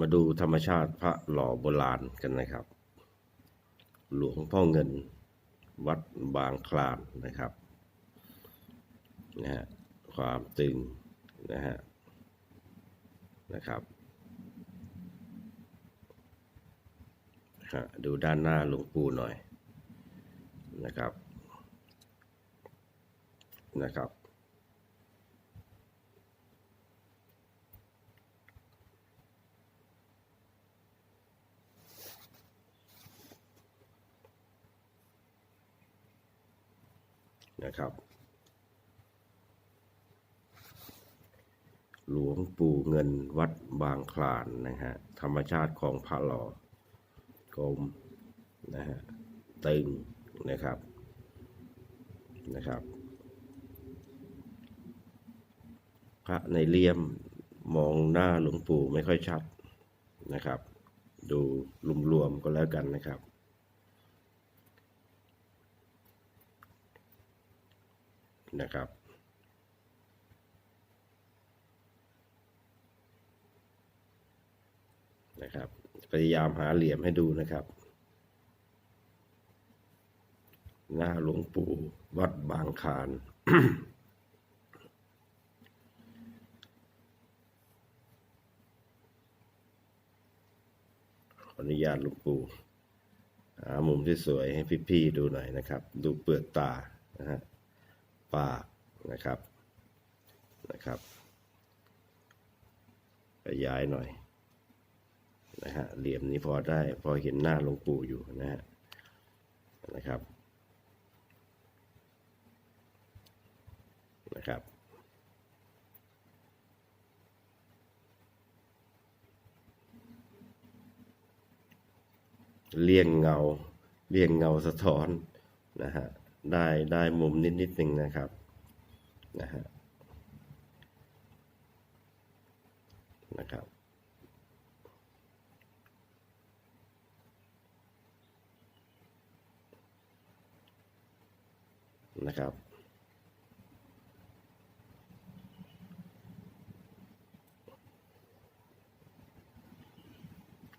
มาดูธรรมชาติพระหล่อโบราณกันนะครับ หลวงพ่อเงินวัดบางคลานนะครับนะฮะความตึงนะฮะนะครับฮะดูด้านหน้าหลวงปู่หน่อยนะครับนะครับ นะครับ หลวงปู่เงินวัดบางคลานนะฮะธรรมชาติของพระหล่อกลมนะฮะตึงนะครับนะครับ พระในเลี่ยมมองหน้าหลวงปู่ไม่ค่อยชัดนะครับ ดูรวมๆก็แล้วกันนะครับ นะครับนะครับพยายามหาเหลี่ยมให้ดูนะครับ หน้าหลวงปู่วัดบางคานขออนุญาตหลวงปู่หามุมที่สวยให้พี่ๆดูหน่อยนะครับ ดูเปลือกตานะฮะ ปากนะครับนะครับขยายหน่อยนะฮะเหลี่ยมนี้พอได้พอเห็นหน้าหลวงปู่อยู่นะฮะนะครับนะครับเลี่ยงเงาเลี่ยงเงาสะท้อนนะฮะ ได้ได้มุมนิดนิดหนึ่งนะครับนะฮะนะครับ นะครับ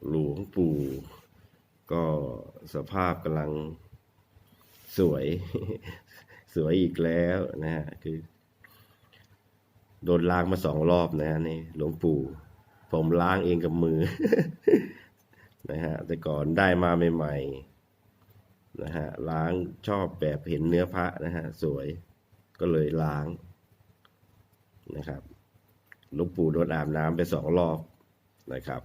หลวงปู่ก็สภาพกำลัง สวย สวยอีกแล้วนะฮะคือ โดนล้างมาสองรอบนะฮะนี่หลวงปู่ ผมล้างเองกับมือ นะฮะ แต่ก่อนได้มาใหม่ๆนะฮะล้างชอบแบบเห็นเนื้อพระนะฮะ สวยก็เลยล้างนะครับหลวงปู่โดนอาบน้ำไปสองรอบนะครับ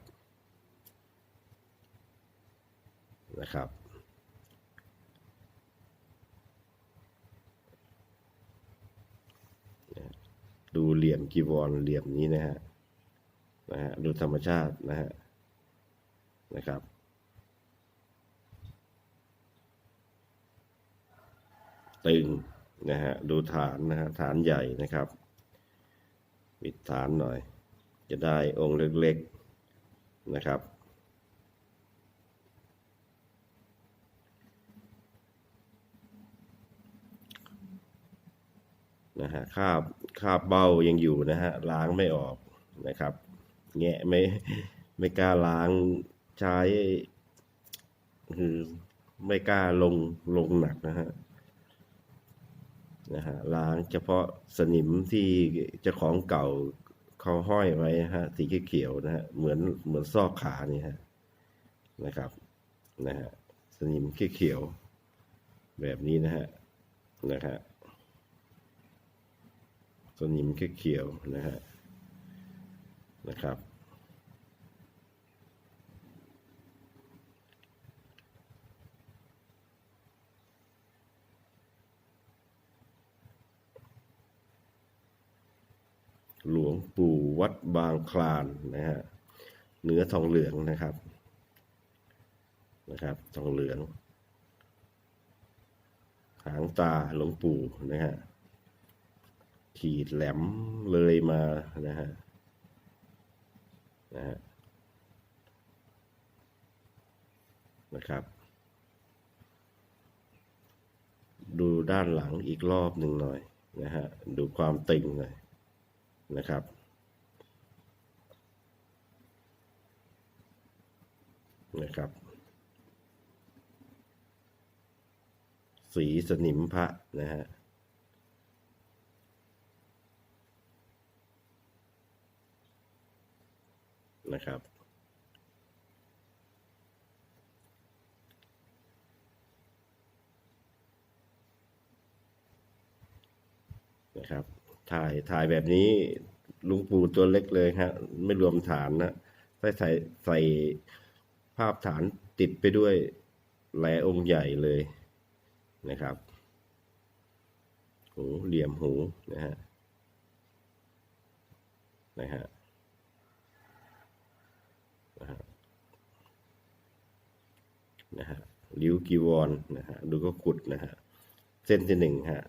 นะครับ ดู เหลี่ยมกีวรเหลี่ยมนี้นะฮะนะฮะดูธรรมชาตินะฮะนะครับ ตึงนะฮะดูฐานนะฮะฐานใหญ่นะครับปิดฐานหน่อย จะได้องค์เล็กๆนะครับ นะฮะคาบคาบเบ้ายังอยู่นะฮะล้างไม่ออกนะครับแงะไม่ไม่กล้าล้างใช้คือไม่กล้าลงลงหนักนะฮะนะฮะล้างเฉพาะสนิมที่เจ้าของเก่าเขาห้อยไว้นะฮะสีเขียวนะฮะเหมือนเหมือนซอกขานี่ฮะนะครับนะฮะสนิมเขียวแบบนี้นะฮะนะฮะ สนิมเขียวนะฮะนะครับ หลวงปู่วัดบางคลานนะฮะเนื้อทองเหลืองนะครับนะครับทองเหลือง หางตาหลวงปู่นะฮะ ขีดแหลมเลยมานะฮะนะฮะนะครับ ดูด้านหลังอีกรอบหนึ่งหน่อยนะฮะดูความตึงหน่อยนะครับนะครับ สีสนิมพระนะฮะ นะครับ นะครับ ถ่ายถ่ายแบบนี้ลุงปู่ตัวเล็กเลยฮะไม่รวมฐานนะใส่ใส่ใส่ภาพฐานติดไปด้วยแหลองค์ใหญ่เลยนะครับหูเหลี่ยมหูนะฮะนะฮะ นะฮะนะฮะริ้วกีวรนะฮะดูก็ขุดนะฮะเส้นที่หนึ่งฮะ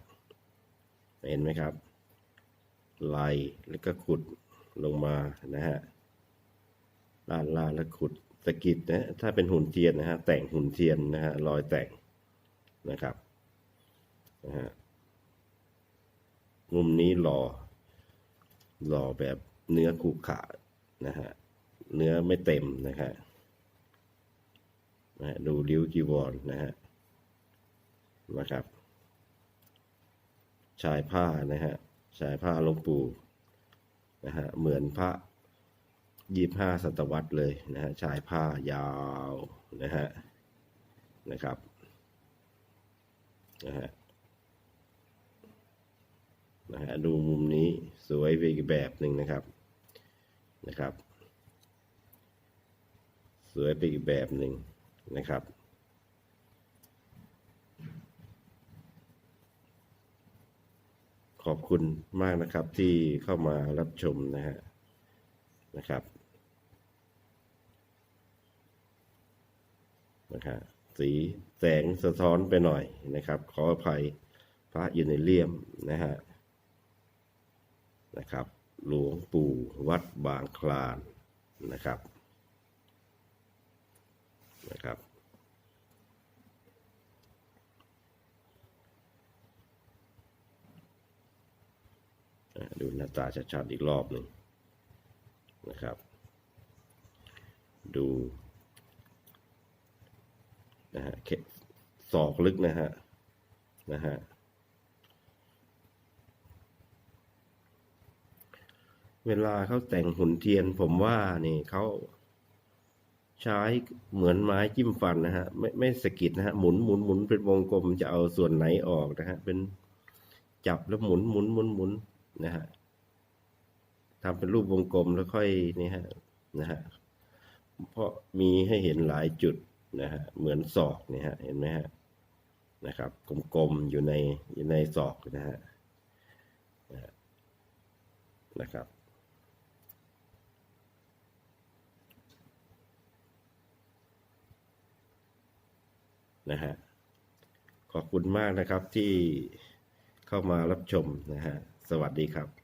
เห็นไหมครับลายแล้วก็ขุดลงมานะฮะลาดลาดแล้วขุดสะกิดนะถ้าเป็นหุ่นเทียนนะฮะแต่งหุ่นเทียนนะฮะรอยแต่งนะครับนะฮะมุมนี้หล่อหล่อแบบเนื้อขรุขะนะฮะ เนื้อไม่เต็มนะฮะนะดูริ้วจีวรนะฮะนะครับ ชายผ้านะฮะชายผ้าลงปูนะฮะเหมือนพระยี่ห้าศตวรรษเลยนะฮะชายผ้ายาวนะฮะนะครับนะฮะนะฮะดูมุมนี้สวยไปอีกแบบหนึ่งนะครับนะครับ สวยไปอีกแบบหนึ่งนะครับ ขอบคุณมากนะครับที่เข้ามารับชมนะฮะนะครับนะครับสีแสงสะท้อนไปหน่อยนะครับ ขออภัยพระอยู่ในเลี่ยมนะฮะนะครับ หลวงปู่วัดบางคลานนะครับ นะครับ ดูหน้าตาชัดๆอีกรอบหนึ่งนะครับ ดูนะฮะเขศอกลึกนะฮะนะฮะเวลาเขาแต่งหุ่นเทียนผมว่านี่เขา ใช้เหมือนไม้จิ้มฟันนะฮะ ไม่ไม่สกิดนะฮะหมุนหมุนหมุนเป็นวงกลมจะเอาส่วนไหนออกนะฮะ เป็นจับแล้วหมุนหมุนหมุนหมุนนะฮะทำเป็นรูปวงกลมแล้วค่อยนี่ฮะนะฮะเพราะมีให้เห็นหลายจุดนะฮะเหมือนศอกเนี่ยฮะเห็นไหมฮะนะครับ กลมๆอยู่ในอยู่ในศอกนะฮะนะครับ นะฮะขอบคุณมากนะครับที่เข้ามารับชมนะฮะสวัสดีครับ